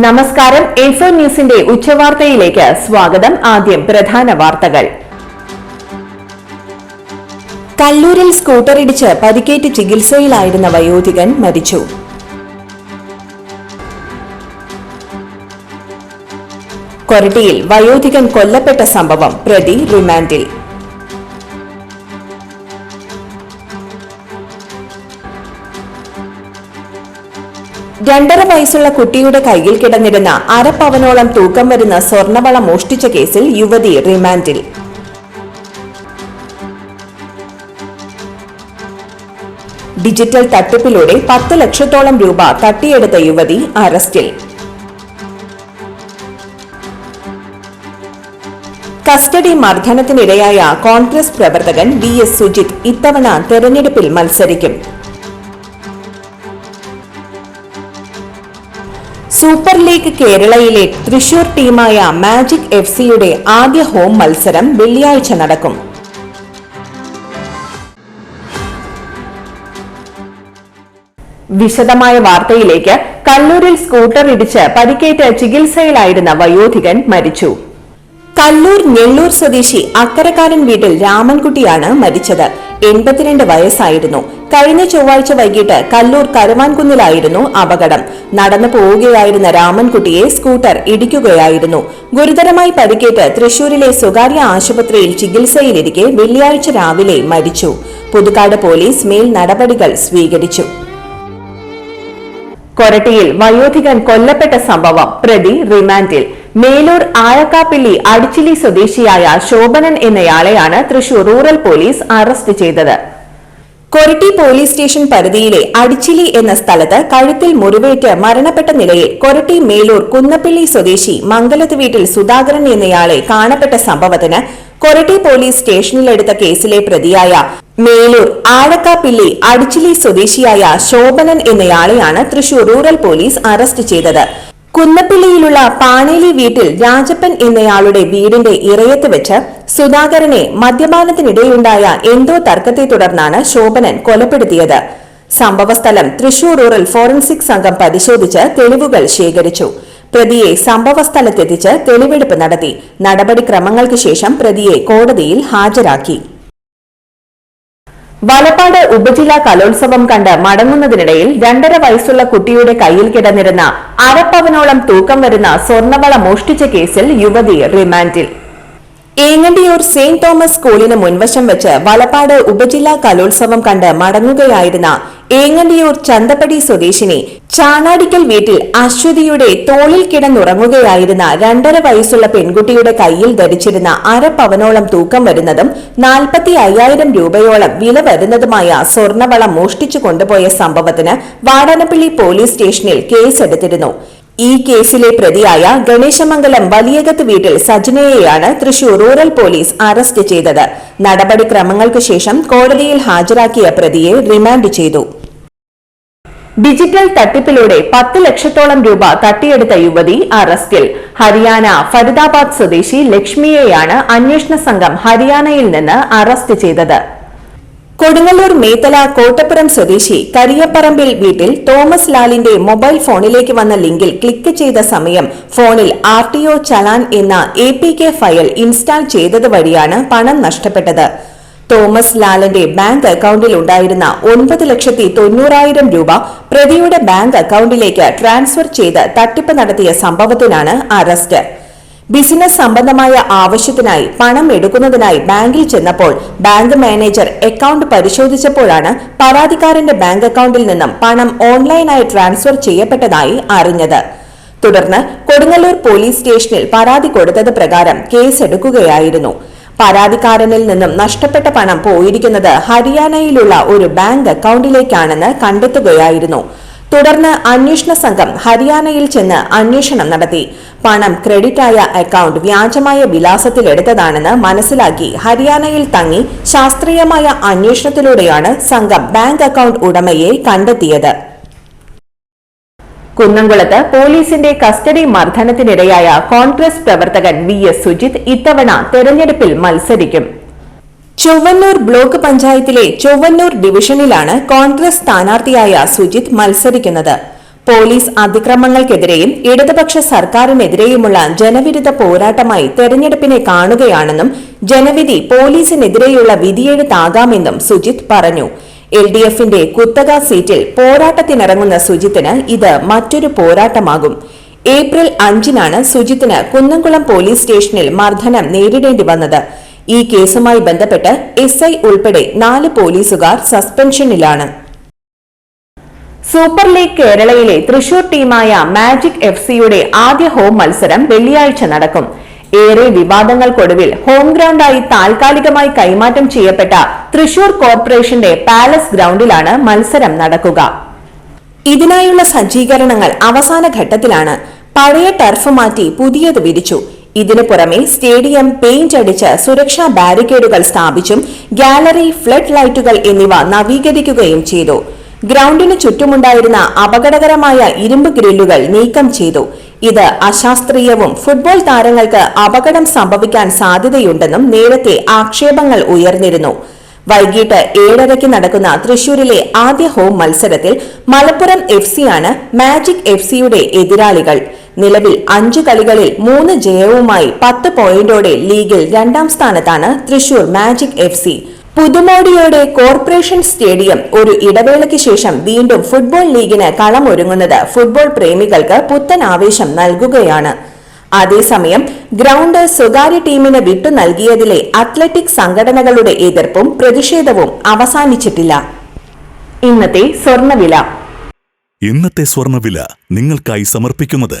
നമസ്കാരം. ഇൻഫോ ന്യൂസിന്റെ ഉച്ചവാർത്തയിലേക്ക് സ്വാഗതം. ആദ്യം പ്രധാന വാർത്തകൾ. കല്ലൂരിൽ സ്കൂട്ടറിടിച്ച് പരിക്കേറ്റ് ചികിത്സയിലായിരുന്ന വയോധികൻ മരിച്ചു. കൊരട്ടിയിൽ വയോധികൻ കൊല്ലപ്പെട്ട സംഭവം പ്രതി റിമാൻഡിൽ. രണ്ടര വയസ്സുള്ള കുട്ടിയുടെ കയ്യിൽ കിടന്നിരുന്ന അരപ്പവനോളം തൂക്കം വരുന്ന സ്വർണവള മോഷ്ടിച്ച കേസിൽ യുവതി റിമാൻഡിൽ. ഡിജിറ്റൽ തട്ടിപ്പിലൂടെ പത്ത് ലക്ഷത്തോളം രൂപ തട്ടിയെടുത്ത യുവതി അറസ്റ്റിൽ. കസ്റ്റഡി മർദ്ദനത്തിനിരയായ കോൺഗ്രസ് പ്രവർത്തകൻ വി എസ് സുജിത് ഇത്തവണ തെരഞ്ഞെടുപ്പിൽ മത്സരിക്കും. സൂപ്പർ ലീഗ് കേരളയിലെ തൃശൂർ ടീമായ മാജിക് എഫ് സിയുടെ ആദ്യ ഹോം മത്സരം വെള്ളിയാഴ്ച നടക്കും. വിശദമായ വാർത്തയിലേക്ക് കല്ലൂരിൽ സ്കൂട്ടർ ഇടിച്ച് പരിക്കേറ്റ് ചികിത്സയിലായിരുന്ന വയോധികൻ മരിച്ചു. കല്ലൂർ നെല്ലൂർ സ്വദേശി അക്കരക്കാരൻ വീട്ടിൽ രാമൻകുട്ടിയാണ് മരിച്ചത്. എൺപത്തിരണ്ട് വയസ്സായിരുന്നു. കഴിഞ്ഞ ചൊവ്വാഴ്ച വൈകിട്ട് കല്ലൂർ കരുവാൻകുന്നിലായിരുന്നു അപകടം. നടന്നു പോവുകയായിരുന്ന രാമൻകുട്ടിയെ സ്കൂട്ടർ ഇടിക്കുകയായിരുന്നു. ഗുരുതരമായി പരിക്കേറ്റ് തൃശൂരിലെ സ്വകാര്യ ആശുപത്രിയിൽ ചികിത്സയിലിരിക്കെ വെള്ളിയാഴ്ച രാവിലെ മരിച്ചു. പുതുക്കാട് പോലീസ് മേൽ നടപടികൾ സ്വീകരിച്ചു. കൊരട്ടിയിൽ വയോധികൻ കൊല്ലപ്പെട്ട സംഭവം പ്രതി റിമാൻഡിൽ. മേലൂർ ആയക്കാപ്പിള്ളി അടിച്ചിലി സ്വദേശിയായ ശോഭനൻ എന്നയാളെയാണ് തൃശൂർ റൂറൽ പോലീസ് അറസ്റ്റ് ചെയ്തത്. കൊരട്ടി പോലീസ് സ്റ്റേഷൻ പരിധിയിലെ അടിച്ചിലി എന്ന സ്ഥലത്ത് കഴുത്തിൽ മുറിവേറ്റ് മരണപ്പെട്ട നിലയിൽ കൊരട്ടി മേലൂർ കുന്നപ്പള്ളി സ്വദേശി മംഗലത്ത് വീട്ടിൽ സുധാകരൻ എന്നയാളെ കാണപ്പെട്ട സംഭവത്തിന് കൊരട്ടി പോലീസ് സ്റ്റേഷനിലെടുത്ത കേസിലെ പ്രതിയായ മേലൂർ ആഴക്കാപ്പിള്ളി അടിച്ചിലി സ്വദേശിയായ ശോഭനൻ എന്നയാളെയാണ് തൃശൂർ റൂറൽ പോലീസ് അറസ്റ്റ് ചെയ്തത്. കുന്നപ്പള്ളിയിലുള്ള പാണേലി വീട്ടിൽ രാജപ്പൻ എന്നയാളുടെ വീടിന്റെ ഇറയത്ത് വെച്ച് സുധാകരനെ മദ്യപാനത്തിനിടെയുണ്ടായ എന്തോ തർക്കത്തെ തുടർന്നാണ് ശോഭനൻ കൊലപ്പെടുത്തിയത്. സംഭവസ്ഥലം തൃശൂർ റൂറൽ ഫോറൻസിക് സംഘം പരിശോധിച്ച് തെളിവുകൾ ശേഖരിച്ചു. പ്രതിയെ സംഭവസ്ഥലത്തെത്തിച്ച് തെളിവെടുപ്പ് നടത്തി. നടപടിക്രമങ്ങൾക്ക് ശേഷം പ്രതിയെ കോടതിയിൽ ഹാജരാക്കി. വലപ്പാട് ഉപജില്ലാ കലോത്സവം കണ്ട് മടങ്ങുന്നതിനിടയിൽ രണ്ടര വയസ്സുള്ള കുട്ടിയുടെ കയ്യിൽ കിടന്നിരുന്ന അരപ്പവനോളം തൂക്കം വരുന്ന സ്വർണവള മോഷ്ടിച്ച കേസിൽ യുവതി റിമാൻഡിൽ. ഏങ്ങണ്ടിയൂർ സെയിന്റ് തോമസ് സ്കൂളിന് മുൻവശം വെച്ച് വളപ്പാട് ഉപജില്ലാ കലോത്സവം കണ്ട് മടങ്ങുകയായിരുന്ന ഏങ്ങണ്ടിയൂർ ചന്തപ്പടി സ്വദേശിനി ചാണാടിക്കൽ വീട്ടിൽ അശ്വതിയുടെ തോളിൽ കിടന്നുറങ്ങുകയായിരുന്ന രണ്ടര വയസ്സുള്ള പെൺകുട്ടിയുടെ കയ്യിൽ ധരിച്ചിരുന്ന അരപ്പവനോളം തൂക്കം വരുന്നതും നാൽപ്പത്തി അയ്യായിരം രൂപയോളം വില വരുന്നതുമായ സ്വർണവളം മോഷ്ടിച്ചു കൊണ്ടുപോയ സംഭവത്തിന് വാടാനപ്പള്ളി പോലീസ് സ്റ്റേഷനിൽ കേസെടുത്തിരുന്നു. ഈ കേസിലെ പ്രതിയായ ഗണേശമംഗലം വലിയകത്ത് വീട്ടിൽ സജ്നയെയാണ് തൃശൂർ റൂറൽ പോലീസ് അറസ്റ്റ് ചെയ്തത്. നടപടിക്രമങ്ങൾക്ക് ശേഷം കോടതിയിൽ ഹാജരാക്കിയ പ്രതിയെ റിമാൻഡ് ചെയ്തു. ഡിജിറ്റൽ തട്ടിപ്പിലൂടെ പത്ത് ലക്ഷത്തോളം രൂപ തട്ടിയെടുത്ത യുവതി അറസ്റ്റിൽ. ഹരിയാന ഫരിദാബാദ് സ്വദേശി ലക്ഷ്മിയെയാണ് അന്വേഷണ സംഘം ഹരിയാനയിൽ നിന്ന് അറസ്റ്റ് ചെയ്തത്. കൊടുങ്ങല്ലൂർ മേത്തല കോട്ടപ്പുറം സ്വദേശി കരിയപ്പറമ്പിൽ വീട്ടിൽ തോമസ് ലാലിന്റെ മൊബൈൽ ഫോണിലേക്ക് വന്ന ലിങ്കിൽ ക്ലിക്ക് ചെയ്ത സമയം ഫോണിൽ ആർ ടി ഒ ചലാൻ എന്ന A P K file install ചെയ്തത് വഴിയാണ് പണം നഷ്ടപ്പെട്ടത്. തോമസ് ലാലിന്റെ ബാങ്ക് അക്കൌണ്ടിൽ ഉണ്ടായിരുന്ന ഒൻപത് ലക്ഷത്തി തൊണ്ണൂറായിരം രൂപ പ്രതിയുടെ ബാങ്ക് അക്കൌണ്ടിലേക്ക് ട്രാൻസ്ഫർ ചെയ്ത് തട്ടിപ്പ് നടത്തിയ സംഭവത്തിനാണ് അറസ്റ്റ്. ബിസിനസ് സംബന്ധമായ ആവശ്യത്തിനായി പണം എടുക്കുന്നതിനായി ബാങ്കിൽ ചെന്നപ്പോൾ ബാങ്ക് മാനേജർ അക്കൌണ്ട് പരിശോധിച്ചപ്പോഴാണ് പരാതിക്കാരന്റെ ബാങ്ക് അക്കൌണ്ടിൽ നിന്നും പണം ഓൺലൈനായി ട്രാൻസ്ഫർ ചെയ്യപ്പെട്ടതായി അറിഞ്ഞത്. തുടർന്ന് കൊടുങ്ങല്ലൂർ പോലീസ് സ്റ്റേഷനിൽ പരാതി കൊടുത്തത് പ്രകാരം കേസെടുക്കുകയായിരുന്നു. പരാതിക്കാരനിൽ നിന്നും നഷ്ടപ്പെട്ട പണം പോയിരിക്കുന്നത് ഹരിയാനയിലുള്ള ഒരു ബാങ്ക് അക്കൌണ്ടിലേക്കാണെന്ന് കണ്ടെത്തുകയായിരുന്നു. തുടർന്ന് അന്വേഷണ സംഘം ഹരിയാനയിൽ ചെന്ന് അന്വേഷണം നടത്തി. പണം ക്രെഡിറ്റായ അക്കൌണ്ട് വ്യാജമായ വിലാസത്തിലെടുത്തതാണെന്ന് മനസ്സിലാക്കി ഹരിയാനയിൽ തങ്ങി ശാസ്ത്രീയമായ അന്വേഷണത്തിലൂടെയാണ് സംഘം ബാങ്ക് അക്കൌണ്ട് ഉടമയെ കണ്ടെത്തിയത്. കുന്നംകുളത്ത് പോലീസിന്റെ കസ്റ്റഡി മർദ്ദനത്തിനിരയായ കോൺഗ്രസ് പ്രവർത്തകൻ വി എസ് സുജിത് ഇത്തവണ തെരഞ്ഞെടുപ്പിൽ മത്സരിക്കും. ചൊവ്വന്നൂർ ബ്ലോക്ക് പഞ്ചായത്തിലെ ചൊവ്വന്നൂർ ഡിവിഷനിലാണ് കോൺഗ്രസ് സ്ഥാനാർത്ഥിയായ സുജിത് മത്സരിക്കുന്നത്. പോലീസ് അതിക്രമങ്ങൾക്കെതിരെയും ഇടതുപക്ഷ സർക്കാരിനെതിരെയുമുള്ള ജനവിരുദ്ധ പോരാട്ടമായി തെരഞ്ഞെടുപ്പിനെ കാണുകയാണെന്നും ജനവിധി പോലീസിനെതിരെയുള്ള വിധിയെഴുത്താകാമെന്നും സുജിത് പറഞ്ഞു. എൽ ഡി എഫിന്റെ കുത്തക സീറ്റിൽ പോരാട്ടത്തിനിറങ്ങുന്ന സുജിത്തിന് ഇത് മറ്റൊരു പോരാട്ടമാകും. ഏപ്രിൽ അഞ്ചിനാണ് സുജിത്തിന് കുന്നംകുളം പോലീസ് സ്റ്റേഷനിൽ മർദ്ദനം നേരിടേണ്ടി വന്നത്. ഈ കേസുമായി ബന്ധപ്പെട്ട് എസ് ഐ ഉൾപ്പെടെ നാല് പോലീസുകാർ സസ്പെൻഷനിലാണ്. സൂപ്പർ ലീഗ് കേരളയിലെ തൃശൂർ ടീമായ മാജിക് എഫ് സിയുടെ ആദ്യ ഹോം മത്സരം വെള്ളിയാഴ്ച നടക്കും. ഏറെ വിവാദങ്ങൾക്കൊടുവിൽ ഹോം ഗ്രൗണ്ടായി താൽക്കാലികമായി കൈമാറ്റം ചെയ്യപ്പെട്ട തൃശൂർ കോർപ്പറേഷന്റെ പാലസ് ഗ്രൗണ്ടിലാണ് മത്സരം നടക്കുക. ഇതിനായുള്ള സജ്ജീകരണങ്ങൾ അവസാന ഘട്ടത്തിലാണ്. പഴയ ടർഫ് മാറ്റി പുതിയത് വിരിച്ചു. ഇതിനു പുറമെ സ്റ്റേഡിയം പെയിന്റ് അടിച്ച് സുരക്ഷാ ബാരിക്കേഡുകൾ സ്ഥാപിച്ചും ഗാലറി ഫ്ലഡ് ലൈറ്റുകൾ എന്നിവ നവീകരിക്കുകയും ചെയ്തു. ഗ്രൗണ്ടിന് ചുറ്റുമുണ്ടായിരുന്ന അപകടകരമായ ഇരുമ്പ് ഗ്രില്ലുകൾ നീക്കം ചെയ്തു. ഇത് അശാസ്ത്രീയവും ഫുട്ബോൾ താരങ്ങൾക്ക് അപകടം സംഭവിക്കാൻ സാധ്യതയുണ്ടെന്നും നേരത്തെ ആക്ഷേപങ്ങൾ ഉയർന്നിരുന്നു. വൈകിട്ട് ഏഴരയ്ക്ക് നടക്കുന്ന തൃശൂരിലെ ആദ്യ ഹോം മത്സരത്തിൽ മലപ്പുറം എഫ് സിയാണ് മാജിക് എഫ് സിയുടെ എതിരാളികൾ. നിലവിൽ അഞ്ച് കളികളിൽ മൂന്ന് ജയവുമായി പത്ത് പോയിന്റോടെ ലീഗിൽ രണ്ടാം സ്ഥാനത്താണ് തൃശൂർ മാജിക് എഫ് സി. പുതുമോടിയോടെ കോർപ്പറേഷൻ സ്റ്റേഡിയം ഒരു ഇടവേളയ്ക്ക് ശേഷം വീണ്ടും ഫുട്ബോൾ ലീഗിന് കളമൊരുങ്ങുന്നത് ഫുട്ബോൾ പ്രേമികൾക്ക് പുത്തൻ ആവേശം നൽകുകയാണ്. അതേസമയം ഗ്രൗണ്ട് സ്വകാര്യ ടീമിന് വിട്ടു നൽകിയതിലെ അത്ലറ്റിക് സംഘടനകളുടെ എതിർപ്പും പ്രതിഷേധവും അവസാനിച്ചിട്ടില്ല. ഇന്നത്തെ സ്വർണവില ഇന്നത്തെ സ്വർണവില നിങ്ങൾക്കായി സമർപ്പിക്കുന്നത്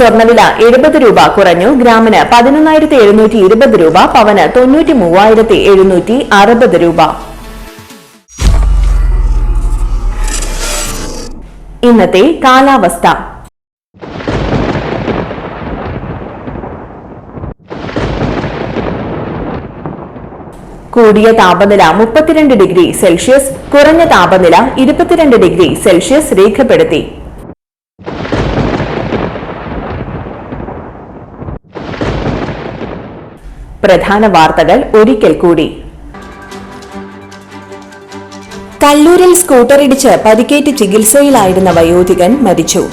സ്വർണവില എഴുപത് രൂപ കുറഞ്ഞു. ഗ്രാമിന് പതിനൊന്നായിരത്തി എഴുന്നൂറ്റി ഇരുപത് രൂപ പവന് തൊണ്ണൂറ്റി മൂവായിരത്തി എഴുന്നൂറ്റി അറുപത് രൂപ. ഇന്നത്തെ കാലാവസ്ഥ. കൂടിയ താപനില മുപ്പത്തിരണ്ട് ഡിഗ്രി സെൽഷ്യസ് കുറഞ്ഞ താപനില ഇരുപത്തിരണ്ട് ഡിഗ്രി സെൽഷ്യസ് രേഖപ്പെടുത്തി. പ്രധാന വാർത്തകൾ ഒരിക്കൽ കൂടി. കല്ലൂരിൽ സ്കൂട്ടറിടിച്ച് പരിക്കേറ്റ് ചികിത്സയിലായിരുന്ന വയോധികൻ മരിച്ചു.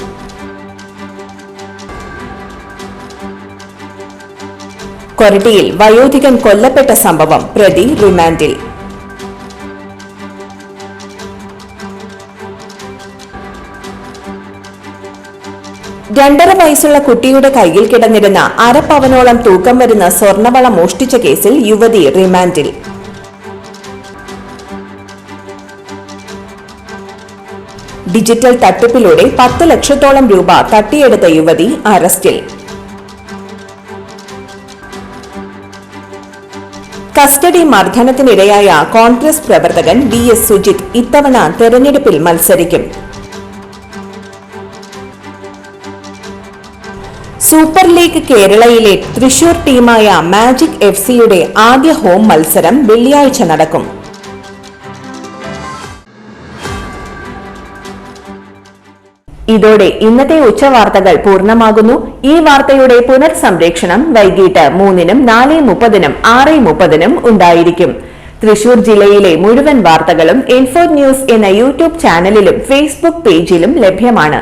കൊരട്ടിയിൽ വയോധികൻ കൊല്ലപ്പെട്ട സംഭവം പ്രതി റിമാൻഡിൽ. രണ്ടര വയസ്സുള്ള കുട്ടിയുടെ കയ്യിൽ കിടന്നിരുന്ന അരപ്പവനോളം തൂക്കം വരുന്ന സ്വർണവള മോഷ്ടിച്ച കേസിൽ യുവതി റിമാൻഡിൽ. ഡിജിറ്റൽ തട്ടിപ്പിലൂടെ പത്ത് ലക്ഷത്തോളം രൂപ തട്ടിയെടുത്ത യുവതി അറസ്റ്റിൽ. കസ്റ്റഡി മർദ്ദനത്തിനിരയായ കോൺഗ്രസ് പ്രവർത്തകൻ വി എസ് സുജിത് ഇത്തവണ തെരഞ്ഞെടുപ്പിൽ മത്സരിക്കും. സൂപ്പർ ലീഗ് കേരളയിലെ തൃശൂർ ടീമായ മാജിക് എഫ് സിയുടെ ആദ്യ ഹോം മത്സരം വെള്ളിയാഴ്ച നടക്കും. ഇതോടെ ഇന്നത്തെ ഉച്ചവാർത്തകൾ പൂർണമാകുന്നു. ഈ വാർത്തയുടെ പുനർസംപ്രേക്ഷണം വൈകിട്ട് മൂന്നിനും നാല് മുപ്പതിനും ആറ് മുപ്പതിനും ഉണ്ടായിരിക്കും. തൃശൂർ ജില്ലയിലെ മുഴുവൻ വാർത്തകളും ഇൻഫോ ന്യൂസ് എന്ന യൂട്യൂബ് ചാനലിലും ഫേസ്ബുക്ക് പേജിലും ലഭ്യമാണ്.